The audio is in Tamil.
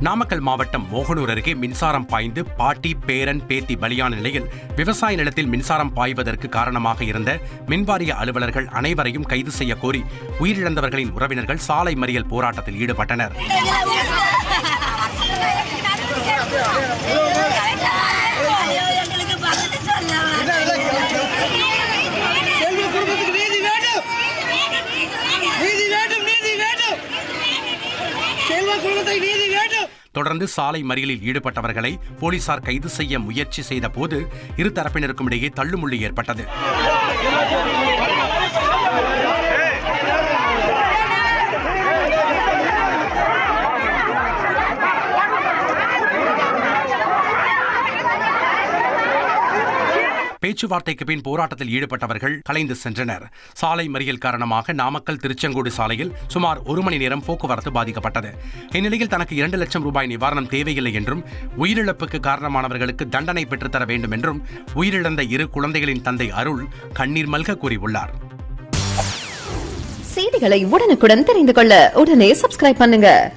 நாமக்கல் மாவட்டம் மோகனூர் அருகே மின்சாரம் பாய்ந்து பாட்டி பேரன் பேத்தி பலியான நிலையில் விவசாய நிலத்தில் மின்சாரம் பாய்வதற்கு காரணமாக இருந்த மின்வாரிய அலுவலர்கள் அனைவரையும் கைது செய்ய கோரி உயிரிழந்தவர்களின் உறவினர்கள் சாலை மறியல் போராட்டத்தில் ஈடுபட்டனர். தொடர்ந்து சாலை மறியலில் ஈடுபட்டவர்களை போலீசார் கைது செய்ய முயற்சி செய்த போது இரு தரப்பினருக்கும் இடையே தள்ளுமுள்ளி ஏற்பட்டது. பேச்சுவார்த்தைக்கு பின் போராட்டத்தில் ஈடுபட்டவர்கள் கலைந்து சென்றனர். சாலை மறியல் காரணமாக நாமக்கல் திருச்செங்கோடு சாலையில் சுமார் ஒரு மணி நேரம் போக்குவரத்து பாதிக்கப்பட்டது. இந்நிலையில் தனக்கு இரண்டு லட்சம் ரூபாய் நிவாரணம் தேவையில்லை என்றும் உயிரிழப்புக்கு காரணமானவர்களுக்கு தண்டனை பெற்றுத்தர வேண்டும் என்றும் உயிரிழந்த இரு குழந்தைகளின் தந்தை அருள் கண்ணீர் மல்க கூறியுள்ளார். செய்திகளை உடனுக்குடன் தெரிந்து கொள்ள உடனே சப்ஸ்கிரைப் பண்ணுங்க.